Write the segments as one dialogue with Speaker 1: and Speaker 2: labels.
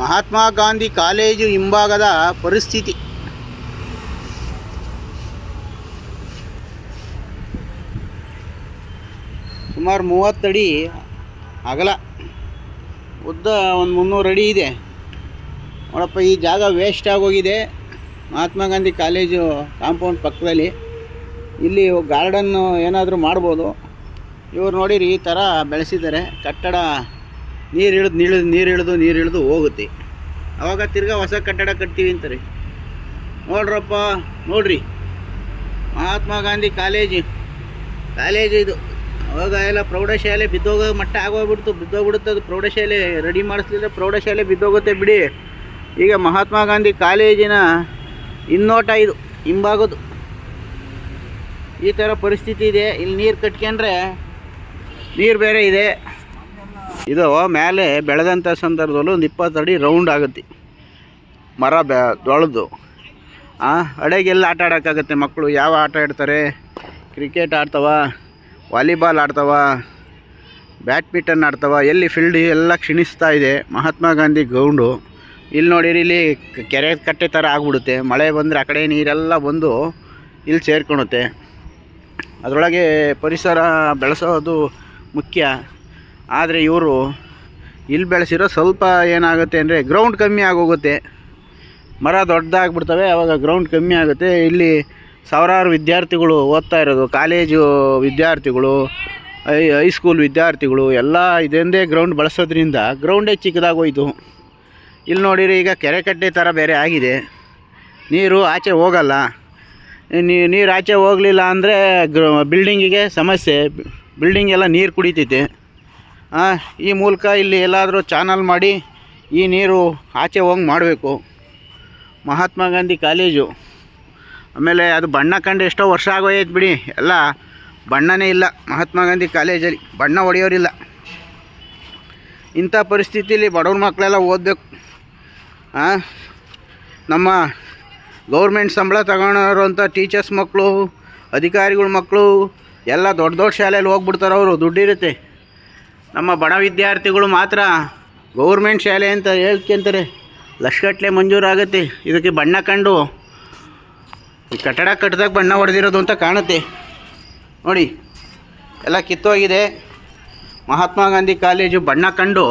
Speaker 1: Mahatma Gandhi college ಹಿಂಭಾಗದ ಪರಿಸ್ಥಿತಿ. ಸುಮಾರು ಮೂವತ್ತಡಿ ಅಗಲ. ಉದ್ದ ಒಂದು ಮುನ್ನೂರು ಅಡಿ ಇದೆ. ನೋಡಪ್ಪ, ಈ ಜಾಗ ವೇಸ್ಟ್ ಆಗೋಗಿದೆ. ಮಹಾತ್ಮ ಗಾಂಧಿ ಕಾಲೇಜು ಕಾಂಪೌಂಡ್ ಪಕ್ಕದಲ್ಲಿ. ಇಲ್ಲಿ ಗಾರ್ಡನ್ನು ಏನಾದರೂ ಮಾಡ್ಬೋದು. ಇವ್ರು ನೋಡಿರಿ, ಈ ಥರ ಬೆಳೆಸಿದ್ದಾರೆ. ಕಟ್ಟಡ ನೀರು ಇಳಿದು ನೀಳಿದು ನೀರು ಇಳಿದು ನೀರು ಇಳಿದು ಹೋಗುತ್ತೆ. ಅವಾಗ ತಿರ್ಗಾ ಹೊಸ ಕಟ್ಟಡ ಕಟ್ತೀವಿ ಅಂತಾರೆ. ನೋಡ್ರಪ್ಪ, ನೋಡ್ರಿ. ಮಹಾತ್ಮ ಗಾಂಧಿ ಕಾಲೇಜು. ಕಾಲೇಜು ಇದು. ಅವಾಗ ಎಲ್ಲ ಪ್ರೌಢಶಾಲೆ ಬಿದ್ದೋಗೋ ಮಟ್ಟ ಆಗೋಗ್ಬಿಡ್ತು. ಬಿದ್ದೋಗ್ಬಿಡುತ್ತೆ ಅದು ಪ್ರೌಢಶಾಲೆ. ರೆಡಿ ಮಾಡಿಸ್ಲಿಲ್ಲ, ಪ್ರೌಢಶಾಲೆ ಬಿದ್ದೋಗುತ್ತೆ ಬಿಡಿ. ಈಗ ಮಹಾತ್ಮ ಗಾಂಧಿ ಕಾಲೇಜಿನ ಇನ್ನೋಟ ಇದು ಹಿಂಬಾಗೋದು ಈ ಥರ ಪರಿಸ್ಥಿತಿ ಇದೆ. ಇಲ್ಲಿ ನೀರು ಕಟ್ಕೊಂಡ್ರೆ ನೀರು ಬೇರೆ ಇದೆ. ಇದು ಮೇಲೆ ಬೆಳೆದಂಥ ಸಂದರ್ಭದಲ್ಲೂ ಒಂದು ಇಪ್ಪತ್ತು ಅಡಿ ರೌಂಡ್ ಆಗುತ್ತೆ. ಮರ ಬೆ ಆ ಅಡೆಗೆಲ್ಲ ಆಟ ಆಡೋಕ್ಕಾಗತ್ತೆ ಮಕ್ಕಳು. ಯಾವ ಆಟ ಆಡ್ತಾರೆ? ಕ್ರಿಕೆಟ್ ಆಡ್ತಾವ ವಾಲಿಬಾಲ್ ಆಡ್ತಾವ ಬ್ಯಾಡ್ಮಿಂಟನ್ ಆಡ್ತಾವ. ಎಲ್ಲಿ ಫೀಲ್ಡ್ ಎಲ್ಲ ಕ್ಷೀಣಿಸ್ತಾ ಇದೆ. ಮಹಾತ್ಮ ಗಾಂಧಿ ಗ್ರೌಂಡು ಇಲ್ಲಿ ನೋಡಿರಿ, ಇಲ್ಲಿ ಕೆರೆ ಕಟ್ಟೆ ಥರ ಆಗ್ಬಿಡುತ್ತೆ. ಮಳೆ ಬಂದರೆ ಆ ಕಡೆ ನೀರೆಲ್ಲ ಬಂದು ಇಲ್ಲಿ ಸೇರ್ಕೊಳುತ್ತೆ ಅದರೊಳಗೆ ಪರಿಸರ ಬೆಳೆಸೋದು ಮುಖ್ಯ. ಆದರೆ ಇವರು ಇಲ್ಲಿ ಬೆಳೆಸಿರೋ ಸ್ವಲ್ಪ ಏನಾಗುತ್ತೆ ಅಂದರೆ ಗ್ರೌಂಡ್ ಕಮ್ಮಿ ಆಗೋಗುತ್ತೆ. ಮರ ದೊಡ್ಡದಾಗ್ಬಿಡ್ತವೆ ಆವಾಗ ಗ್ರೌಂಡ್ ಕಮ್ಮಿ ಆಗುತ್ತೆ. ಇಲ್ಲಿ ಸಾವಿರಾರು ವಿದ್ಯಾರ್ಥಿಗಳು ಓದ್ತಾ ಇರೋದು ಕಾಲೇಜು ವಿದ್ಯಾರ್ಥಿಗಳು ಐ ಹೈಸ್ಕೂಲ್ ವಿದ್ಯಾರ್ಥಿಗಳು, ಎಲ್ಲ ಇದೊಂದೇ ಗ್ರೌಂಡ್ ಬಳಸೋದ್ರಿಂದ ಗ್ರೌಂಡೇ ಚಿಕ್ಕದಾಗೋಯ್ತು ಇಲ್ಲಿ ನೋಡಿರಿ ಈಗ ಕೆರೆ ಕಟ್ಟೆ ಥರ ಬೇರೆ ಆಗಿದೆ. ನೀರು ಆಚೆ ಹೋಗಲ್ಲ. ನೀರು ಆಚೆ ಹೋಗಲಿಲ್ಲ ಅಂದರೆ ಗ್ರ ಬಿಲ್ಡಿಂಗಿಗೆ ಸಮಸ್ಯೆ. ಬಿಲ್ಡಿಂಗ್ ಎಲ್ಲ ನೀರು ಕುಡಿತೈತೆ ಈ ಮೂಲಕ ಇಲ್ಲಿ ಎಲ್ಲಾದರೂ ಚಾನಲ್ ಮಾಡಿ ಈ ನೀರು ಆಚೆ ಹೋಗಿ ಮಾಡಬೇಕು. ಮಹಾತ್ಮ ಗಾಂಧಿ ಕಾಲೇಜು. ಆಮೇಲೆ ಅದು ಬಣ್ಣ ಕಂಡು ಎಷ್ಟೋ ವರ್ಷ ಆಗೋಯ್ತು ಬಿಡಿ. ಎಲ್ಲ ಬಣ್ಣನೇ ಇಲ್ಲ ಮಹಾತ್ಮ ಗಾಂಧಿ ಕಾಲೇಜಲ್ಲಿ. ಬಣ್ಣ ಹೊಡೆಯೋರಿಲ್ಲ. ಇಂಥ ಪರಿಸ್ಥಿತಿಯಲ್ಲಿ ಬಡವ್ರ ಮಕ್ಕಳೆಲ್ಲ ಓದಬೇಕು. ನಮ್ಮ ಗೌರ್ಮೆಂಟ್ ಸಂಬಳ ತಗೊಳೋರಂಥ ಟೀಚರ್ಸ್ ಮಕ್ಕಳು ಅಧಿಕಾರಿಗಳ ಮಕ್ಕಳು ಎಲ್ಲ ದೊಡ್ಡ ದೊಡ್ಡ ಶಾಲೆಯಲ್ಲಿ ಹೋಗ್ಬಿಡ್ತಾರೆ ಅವರು. ದುಡ್ಡಿರುತ್ತೆ ನಮ್ಮ ಬಡ ವಿದ್ಯಾರ್ಥಿಗಳು ಮಾತ್ರ ಗೌರ್ಮೆಂಟ್ ಶಾಲೆ ಅಂತ ಹೇಳ್ಕೊಂತಾರೆ ಲಕ್ಷಗಟ್ಟಲೆ ಮಂಜೂರಾಗುತ್ತೆ ಇದಕ್ಕೆ ಬಣ್ಣ ಕಂಡು ಈ ಕಟ್ಟಡ ಕಟ್ಟಿದಾಗ ಬಣ್ಣ ಹೊಡೆದಿರೋದು ಅಂತ ಕಾಣುತ್ತೆ. ನೋಡಿ, ಎಲ್ಲ ಕಿತ್ತೋಗಿದೆ. ಮಹಾತ್ಮ ಗಾಂಧಿ ಕಾಲೇಜು ಬಣ್ಣ ಕಂಡು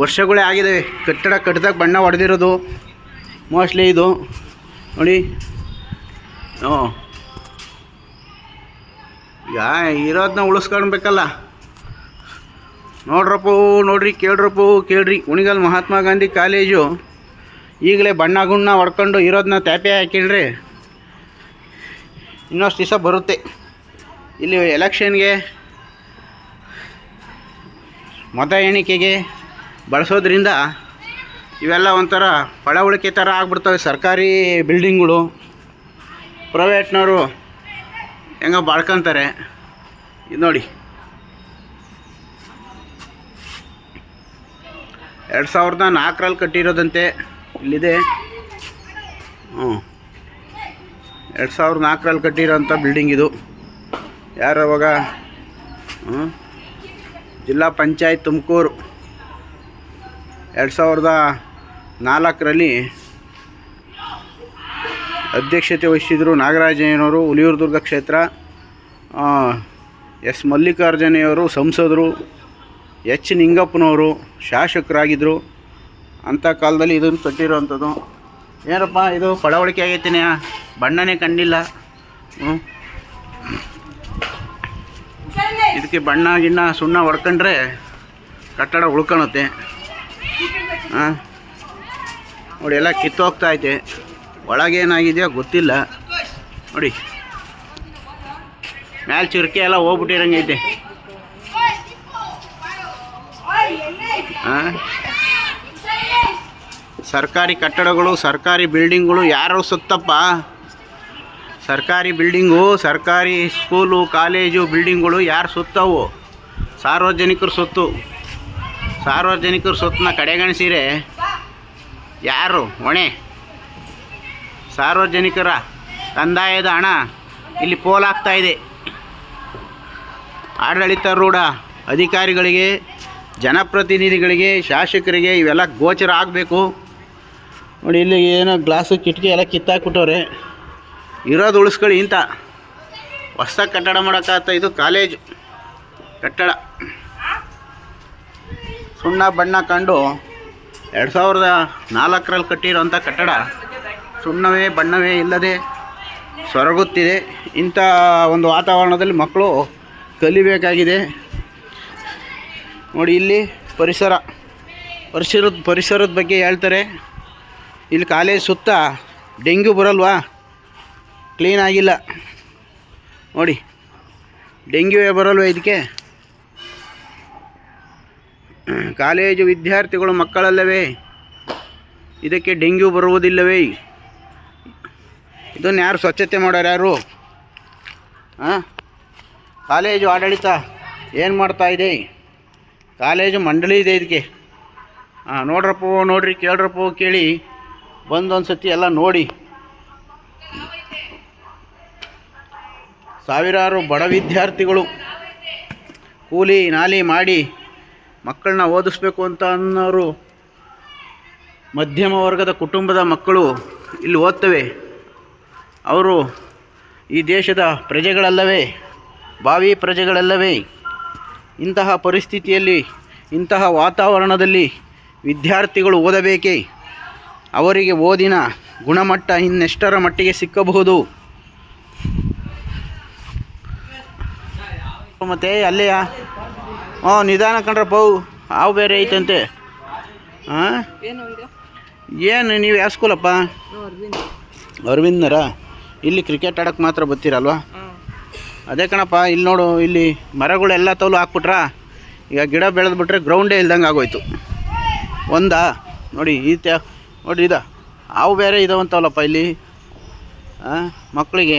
Speaker 1: ವರ್ಷಗಳೇ ಆಗಿದ್ದಾವೆ ಕಟ್ಟಡ ಕಟ್ಟಿದಾಗ ಬಣ್ಣ ಹೊಡೆದಿರೋದು. ಮೋಸ್ಟ್ಲಿ ಇದು. ನೋಡಿ ಈಗ ಇರೋದನ್ನ ಉಳಿಸ್ಕೊಳ್ಬೇಕಲ್ಲ ನೋಡ್ರಪ್ಪು, ನೋಡ್ರಿ, ಕೇಳ್ರಪ್ಪು, ಕೇಳ್ರಿ. ಉಣಿಗಲ್ ಮಹಾತ್ಮ ಗಾಂಧಿ ಕಾಲೇಜು. ಈಗಲೇ ಬಣ್ಣ ಗುಣ್ಣ ಹೊಡ್ಕೊಂಡು ಇರೋದನ್ನ ತ್ಯಾಪೆ ಹಾಕಿಳ್ರಿ ಇನ್ನಷ್ಟು ದಿವಸ ಬರುತ್ತೆ. ಇಲ್ಲಿ ಎಲೆಕ್ಷನ್ಗೆ ಮತ ಎಣಿಕೆಗೆ ಬಳಸೋದ್ರಿಂದ ಇವೆಲ್ಲ ಒಂಥರ ಪಳವಳಿಕೆ ಥರ ಆಗ್ಬಿಡ್ತವೆ. ಸರ್ಕಾರಿ ಬಿಲ್ಡಿಂಗ್ಗಳು, ಪ್ರೈವೇಟ್ನವರು ಹೆಂಗೋ ಬಾಳ್ಕೊಂತಾರೆ. ಇದು ನೋಡಿ. ಎರಡು ಸಾವಿರದ ನಾಲ್ಕರಲ್ಲಿ ಕಟ್ಟಿರೋದಂತೆ. ಇಲ್ಲಿದೆ. ಹ್ಞೂ. ಎರಡು ಸಾವಿರದ ನಾಲ್ಕರಲ್ಲಿ ಕಟ್ಟಿರೋಂಥ ಬಿಲ್ಡಿಂಗ್ ಇದು. ಯಾರು ಅವಾಗ? ಜಿಲ್ಲಾ ಪಂಚಾಯತ್ ತುಮಕೂರು. ಎರಡು ಸಾವಿರದ ನಾಲ್ಕರಲ್ಲಿ ಅಧ್ಯಕ್ಷತೆ ವಹಿಸಿದರು ನಾಗರಾಜಯ್ಯನವರು ಹುಲಿಯೂರುದುರ್ಗ ಕ್ಷೇತ್ರ ಆ, ಎಸ್ ಮಲ್ಲಿಕಾರ್ಜುನಯ್ಯವರು ಸಂಸದರು ಎಚ್ ನಿಂಗಪ್ಪನವರು ಶಾಸಕರಾಗಿದ್ದರು ಅಂಥ ಕಾಲದಲ್ಲಿ ಇದನ್ನು ಕಟ್ಟಿರೋವಂಥದ್ದು ಏನಪ್ಪ, ಇದು ಪಳವಳಿಕೆ ಆಗೈತೇನೆ? ಬಣ್ಣನೇ ಕಂಡಿಲ್ಲ ಇದಕ್ಕೆ ಬಣ್ಣ ಗಿಣ್ಣ ಸುಣ್ಣ ಹೊಡ್ಕೊಂಡ್ರೆ ಕಟ್ಟಡ ಉಳ್ಕೊಳುತ್ತೆ ಹಾಂ. ನೋಡಿ, ಎಲ್ಲ ಕಿತ್ತೋಗ್ತಾ ಐತೆ ಒಳಗೇನಾಗಿದೆಯೋ ಗೊತ್ತಿಲ್ಲ. ನೋಡಿ. ಮ್ಯಾಲ್ ಚುರುಕಿ ಎಲ್ಲ ಹೋಗ್ಬಿಟ್ಟಿರಂಗೈತೆ. ಸರ್ಕಾರಿ ಕಟ್ಟಡಗಳು, ಸರ್ಕಾರಿ ಬಿಲ್ಡಿಂಗ್ಗಳು ಯಾರು ಸುತ್ತಪ್ಪ? ಸರ್ಕಾರಿ ಬಿಲ್ಡಿಂಗು, ಸರ್ಕಾರಿ ಸ್ಕೂಲು, ಕಾಲೇಜು ಬಿಲ್ಡಿಂಗ್ಗಳು ಯಾರು ಸುತ್ತವು? ಸಾರ್ವಜನಿಕರ ಸುತ್ತು. ಸಾರ್ವಜನಿಕರ ಸುತ್ತನ್ನ ಕಡೆಗಣಿಸಿರೆ ಯಾರು? ಹೊಣೆ. ಸಾರ್ವಜನಿಕರ ಕಂದಾಯದ ಹಣ ಇಲ್ಲಿ ಪೋಲಾಗ್ತಾ ಇದೆ. ಆಡಳಿತಾರೂಢ ಅಧಿಕಾರಿಗಳಿಗೆ ಜನಪ್ರತಿನಿಧಿಗಳಿಗೆ, ಶಾಸಕರಿಗೆ ಇವೆಲ್ಲ ಗೋಚರ ಆಗಬೇಕು. ನೋಡಿ, ಇಲ್ಲಿ ಏನೋ ಗ್ಲಾಸು ಕಿಟಕಿ ಎಲ್ಲ ಕಿತ್ತಾಕ್ಬಿಟ್ಟವ್ರೆ. ಇರೋದು ಉಳಿಸ್ಕೊಳ್ಳಿ ಇಂಥ ಹೊಸ ಕಟ್ಟಡ ಮಾಡೋಕ್ಕಾಗ್ತಾ ಇದು ಕಾಲೇಜು ಕಟ್ಟಡ. ಸುಣ್ಣ ಬಣ್ಣ ಕಂಡು ಎರಡು ಸಾವಿರದ ನಾಲ್ಕರಲ್ಲಿ ಕಟ್ಟಿರೋಂಥ ಕಟ್ಟಡ. ಸುಣ್ಣವೇ ಬಣ್ಣವೇ ಇಲ್ಲದೆ ಸೊರಗುತ್ತಿದೆ. ಇಂಥ ಒಂದು ವಾತಾವರಣದಲ್ಲಿ ಮಕ್ಕಳು ಕಲಿಬೇಕಾಗಿದೆ. ನೋಡಿ ಇಲ್ಲಿ ಪರಿಸರ, ಪರಿಸರದ ಪರಿಸರದ ಬಗ್ಗೆ ಹೇಳ್ತಾರೆ. ಇಲ್ಲಿ ಕಾಲೇಜ್ ಸುತ್ತ ಡೆಂಗ್ಯೂ ಬರಲ್ವಾ? ಕ್ಲೀನ್ ಆಗಿಲ್ಲ. ನೋಡಿ ಡೆಂಗ್ಯೂವೇ ಬರಲ್ವ ಇದಕ್ಕೆ? ಕಾಲೇಜು ವಿದ್ಯಾರ್ಥಿಗಳು ಮಕ್ಕಳಲ್ಲವೇ? ಇದಕ್ಕೆ ಡೆಂಗ್ಯೂ ಬರುವುದಿಲ್ಲವೇ? ಇದನ್ನು ಯಾರು ಸ್ವಚ್ಛತೆ ಮಾಡೋರು ಯಾರು? ಹಾಂ ಕಾಲೇಜು ಆಡಳಿತ ಏನು ಮಾಡ್ತಾ ಇದೆ? ಕಾಲೇಜು ಮಂಡಳಿ ಇದೆ ಇದಕ್ಕೆ. ಹಾಂ ನೋಡ್ರಪ್ಪ, ನೋಡ್ರಿ, ಕೇಳ್ರಪ್ಪ, ಕೇಳಿ. ಬಂದು ಒಂದು ಸತಿ ಎಲ್ಲ ನೋಡಿ. ಸಾವಿರಾರು ಬಡ ವಿದ್ಯಾರ್ಥಿಗಳು ಕೂಲಿ ನಾಲಿ ಮಾಡಿ ಮಕ್ಕಳನ್ನ ಓದಿಸ್ಬೇಕು ಅಂತ ಅನ್ನೋರು ಮಧ್ಯಮ ವರ್ಗದ ಕುಟುಂಬದ ಮಕ್ಕಳು ಇಲ್ಲಿ ಓದ್ತವೆ. ಅವರು ಈ ದೇಶದ ಪ್ರಜೆಗಳಲ್ಲವೇ ಭಾವಿ ಪ್ರಜೆಗಳಲ್ಲವೇ. ಇಂತಹ ಪರಿಸ್ಥಿತಿಯಲ್ಲಿ ಇಂತಹ ವಾತಾವರಣದಲ್ಲಿ ವಿದ್ಯಾರ್ಥಿಗಳು ಓದಬೇಕೇ? ಅವರಿಗೆ ಓದಿನ ಗುಣಮಟ್ಟ ಇನ್ನೆಷ್ಟರ ಮಟ್ಟಿಗೆ ಸಿಕ್ಕಬಹುದು? ಮತ್ತೆ ಅಲ್ಲೇ ಹ್ಞೂ ನಿಧಾನ ಕಂಡ್ರ ಪೌ ಹಾವು ಬೇರೆ ಐತಂತೆ. ಹಾಂ
Speaker 2: ಏನು
Speaker 1: ನೀವು ಯಾವ ಸ್ಕೂಲಪ್ಪ ಅರವಿಂದರ? ಇಲ್ಲಿ ಕ್ರಿಕೆಟ್ ಆಡೋಕ್ಕೆ ಮಾತ್ರ ಬರ್ತೀರಲ್ವಾ? ಅದೇ ಕಣಪ್ಪ, ಇಲ್ಲಿ ನೋಡು, ಇಲ್ಲಿ ಮರಗಳೆಲ್ಲ ತೋಲು ಹಾಕ್ಬಿಟ್ರಾ? ಈಗ ಗಿಡ ಬೆಳೆದ್ಬಿಟ್ರೆ ಗ್ರೌಂಡೇ ಇಲ್ದಂಗೆ ಆಗೋಯ್ತು. ಒಂದಾ? ನೋಡಿ, ಈ ತ್ಯ, ನೋಡಿ ಇದ. ಹಾವು ಬೇರೆ ಇದಾವಂತವಲ್ಲಪ್ಪ ಇಲ್ಲಿ. ಮಕ್ಕಳಿಗೆ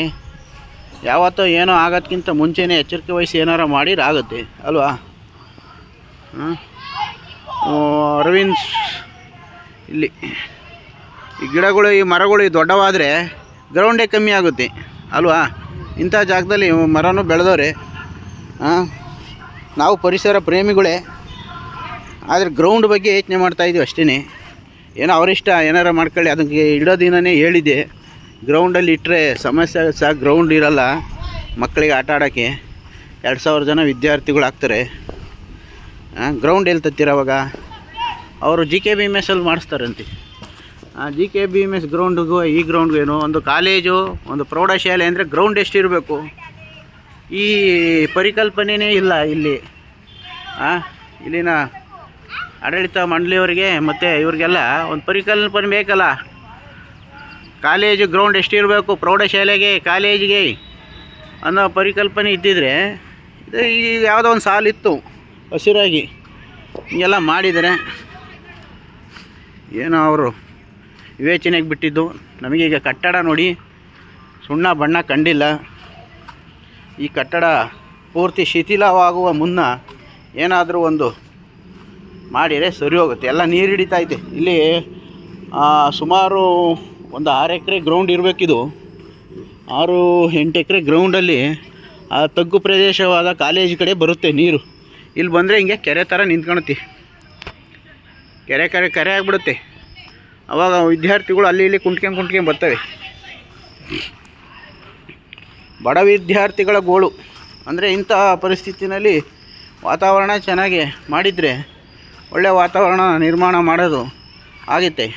Speaker 1: ಯಾವತ್ತೋ ಏನೋ ಆಗೋದ್ಕಿಂತ ಮುಂಚೆನೇ ಎಚ್ಚರಿಕೆ ವಹಿಸಿ ಏನಾರ ಮಾಡಿದ್ರೆ ಆಗುತ್ತೆ, ಅಲ್ವಾ? ಅರವಿಂದ್ ಇಲ್ಲಿ. ಈ ಗಿಡಗಳು, ಈ ಮರಗಳು ದೊಡ್ಡವಾದರೆ ಗ್ರೌಂಡೇ ಕಮ್ಮಿ ಆಗುತ್ತೆ, ಅಲ್ವಾ? ಇಂಥ ಜಾಗದಲ್ಲಿ ಮರನೂ ಬೆಳೆದವ್ರೆ. ಹಾಂ ನಾವು ಪರಿಸರ ಪ್ರೇಮಿಗಳೇ. ಆದರೆ ಗ್ರೌಂಡ್ ಬಗ್ಗೆ ಯೋಚನೆ ಮಾಡ್ತಾಯಿದ್ದೀವಿ ಅಷ್ಟೇ ಏನೋ ಅವರಿಷ್ಟ ಏನಾರ ಮಾಡ್ಕೊಳ್ಳಿ, ಅದಕ್ಕೆ ಇಡೋ ದಿನನೇ ಹೇಳಿದ್ದೆ ಗ್ರೌಂಡಲ್ಲಿ ಇಟ್ಟರೆ ಸಮಸ್ಯೆ ಸಹ ಗ್ರೌಂಡ್ ಇರಲ್ಲ, ಮಕ್ಕಳಿಗೆ ಆಟ ಆಡೋಕ್ಕೆ. ಎರಡು ಸಾವಿರ ಜನ ವಿದ್ಯಾರ್ಥಿಗಳು ಆಗ್ತಾರೆ. ಗ್ರೌಂಡ್ ಎಲ್ಲಿ ತತ್ತೀರ ಅವಾಗ? ಅವರು ಜಿ ಕೆ ಬಿ ಎಂ ಎಸ್ಸಲ್ಲಿ ಮಾಡಿಸ್ತಾರಂತೆ. G K B M S ಗ್ರೌಂಡ್ಗೂ ಈ ಗ್ರೌಂಡ್ಗೂ ಏನು, ಒಂದು ಕಾಲೇಜು, ಒಂದು ಪ್ರೌಢಶಾಲೆ ಅಂದರೆ ಗ್ರೌಂಡ್ ಎಷ್ಟಿರಬೇಕು ಈ ಪರಿಕಲ್ಪನೆಯೇ ಇಲ್ಲ ಇಲ್ಲಿ. ಇಲ್ಲಿನ ಆಡಳಿತ ಮಂಡಳಿಯವರಿಗೆ ಮತ್ತು ಇವ್ರಿಗೆಲ್ಲ ಒಂದು ಪರಿಕಲ್ಪನೆ ಬೇಕಲ್ಲ. ಕಾಲೇಜು ಗ್ರೌಂಡ್ ಎಷ್ಟಿರಬೇಕು ಪ್ರೌಢಶಾಲೆಗೆ, ಕಾಲೇಜಿಗೆ ಅನ್ನೋ ಪರಿಕಲ್ಪನೆ ಇದ್ದಿದ್ರೆ ಇದು ಈ ಯಾವುದೋ ಒಂದು ಸಾಲಿತ್ತು ಹಸಿರಾಗಿ. ಹಿಂಗೆಲ್ಲ ಮಾಡಿದರೆ ಏನೋ ಅವರು ವಿವೇಚನೆಗೆ ಬಿಟ್ಟಿದ್ದು. ನಮಗೀಗ ಕಟ್ಟಡ ನೋಡಿ, ಸುಣ್ಣ ಬಣ್ಣ ಕಂಡಿಲ್ಲ. ಈ ಕಟ್ಟಡ ಪೂರ್ತಿ ಶಿಥಿಲವಾಗುವ ಮುನ್ನ ಏನಾದರೂ ಒಂದು ಮಾಡಿದರೆ ಸರಿ ಹೋಗುತ್ತೆ. ಎಲ್ಲ ನೀರು ಐತೆ ಇಲ್ಲಿ ಸುಮಾರು ಒಂದು ಆರು ಎಕರೆ ಗ್ರೌಂಡ್ ಇರಬೇಕಿದು. ಆರು, ಎಂಟು ಎಕರೆ ಗ್ರೌಂಡಲ್ಲಿ ಆ, ತಗ್ಗು ಪ್ರದೇಶವಾದ ಕಾಲೇಜ್ ಕಡೆ ಬರುತ್ತೆ ನೀರು. ಇಲ್ಲಿ ಬಂದರೆ ಹಿಂಗೆ ಕೆರೆ ಥರ ನಿಂತ್ಕೊಳತಿ ಕೆರೆ ಕರೆ, ಕೆರೆ ಆಗಿಬಿಡುತ್ತೆ. ಅವಾಗ ವಿದ್ಯಾರ್ಥಿಗಳು ಅಲ್ಲಿ ಇಲ್ಲಿ ಕುಂಟ್ಕೊಂಡು ಕುಂಟ್ಕೊಂಡು ಬರ್ತವೆ. ಬಡ ವಿದ್ಯಾರ್ಥಿಗಳ ಗೋಳು. ಅಂದರೆ ಇಂಥ ಪರಿಸ್ಥಿತಿನಲ್ಲಿ ವಾತಾವರಣ ಚೆನ್ನಾಗಿ ಮಾಡಿದರೆ ಒಳ್ಳೆಯ ವಾತಾವರಣ ನಿರ್ಮಾಣ ಮಾಡೋದು ಆಗುತ್ತೆ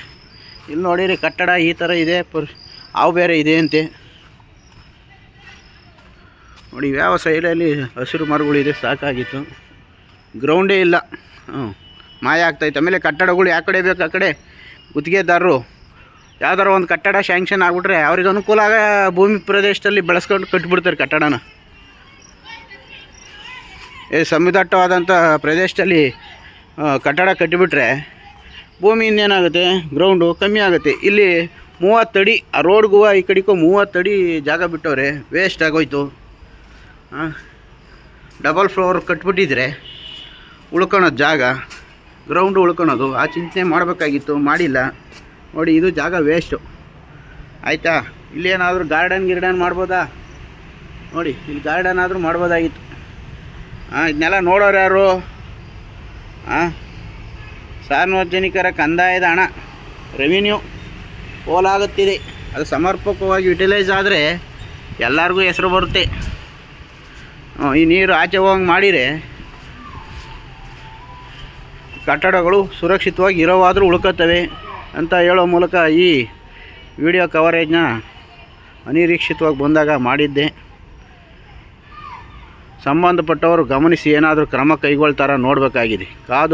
Speaker 1: ಇಲ್ಲಿ ನೋಡಿರಿ ಕಟ್ಟಡ ಈ ಥರ ಇದೆ, ಪರ್ ಹಾವು ಬೇರೆ ಇದೆ ಅಂತೆ. ನೋಡಿ, ಯಾವ ಸೈಡಲ್ಲಿ ಹಸಿರು ಮರಗಳಿದೆ ಸಾಕಾಗಿತ್ತು. ಗ್ರೌಂಡೇ ಇಲ್ಲ. ಹ್ಞೂ ಮಾಯ ಆಗ್ತಾಯಿತ್ತು ಆಮೇಲೆ ಕಟ್ಟಡಗಳು ಯಾವ ಕಡೆ ಬೇಕು ಆ ಕಡೆ ಗುತ್ತಿಗೆದಾರರು ಯಾವ್ದಾರ ಒಂದು ಕಟ್ಟಡ ಶ್ಯಾಂಕ್ಷನ್ ಆಗಿಬಿಟ್ರೆ ಅವ್ರಿಗೆ ಅನುಕೂಲ ಆಗ ಭೂಮಿ ಪ್ರದೇಶದಲ್ಲಿ ಬೆಳೆಸ್ಕೊಂಡು ಕಟ್ಬಿಡ್ತಾರೆ ಕಟ್ಟಡನ. ಈ ಸಂವಿದಟ್ಟವಾದಂಥ ಪ್ರದೇಶದಲ್ಲಿ ಕಟ್ಟಡ ಕಟ್ಟಿಬಿಟ್ರೆ ಭೂಮಿ ಇನ್ನೇನಾಗುತ್ತೆ? ಗ್ರೌಂಡು ಕಮ್ಮಿ ಆಗುತ್ತೆ. ಇಲ್ಲಿ ಮೂವತ್ತಡಿ ಆ ರೋಡ್ಗೂ ಈ ಕಡೆಗೂ ಮೂವತ್ತಡಿ ಜಾಗ ಬಿಟ್ಟವ್ರೆ ವೇಸ್ಟ್ ಆಗೋಯ್ತು. ಡಬಲ್ ಫ್ಲೋರ್ ಕಟ್ಬಿಟ್ಟಿದ್ರೆ ಉಳ್ಕೊಳೋ ಜಾಗ. ಗ್ರೌಂಡು ಉಳ್ಕೊಳೋದು, ಆ ಚಿಂತನೆ ಮಾಡಬೇಕಾಗಿತ್ತು, ಮಾಡಿಲ್ಲ. ನೋಡಿ, ಇದು ಜಾಗ ವೇಸ್ಟು ಆಯಿತಾ? ಇಲ್ಲೇನಾದರೂ ಗಾರ್ಡನ್ ಗಿರ್ಡನ್ ಮಾಡ್ಬೋದಾ? ನೋಡಿ, ಇಲ್ಲಿ ಗಾರ್ಡನ್ ಆದರೂ ಮಾಡ್ಬೋದಾಗಿತ್ತು. ಹಾಂ ಇದನ್ನೆಲ್ಲ ನೋಡೋರು ಯಾರು? ಹಾಂ ಸಾರ್ವಜನಿಕರ ಕಂದಾಯದ ಹಣ. ರೆವಿನ್ಯೂ ಪೋಲಾಗುತ್ತಿದೆ ಅದು ಸಮರ್ಪಕವಾಗಿ ಯುಟಿಲೈಸ್ ಆದರೆ ಎಲ್ಲರಿಗೂ ಹೆಸರು ಬರುತ್ತೆ. ಈ ನೀರು ಆಚೆ ಹೋಗಂಗೆ ಮಾಡಿದರೆ ಕಟ್ಟಡಗಳು ಸುರಕ್ಷಿತವಾಗಿ ಇರೋವಾದರೂ ಉಳ್ಕೋತವೆ ಅಂತ ಹೇಳೋ ಮೂಲಕ ಈ ವಿಡಿಯೋ ಕವರೇಜ್ನ ಅನಿರೀಕ್ಷಿತವಾಗಿ ಬಂದಾಗ ಮಾಡಿದ್ದೆ. ಸಂಬಂಧಪಟ್ಟವರು ಗಮನಿಸಿ ಏನಾದರೂ ಕ್ರಮ ಕೈಗೊಳ್ತಾರ ನೋಡಬೇಕಾಗಿದೆ. ಕಾದು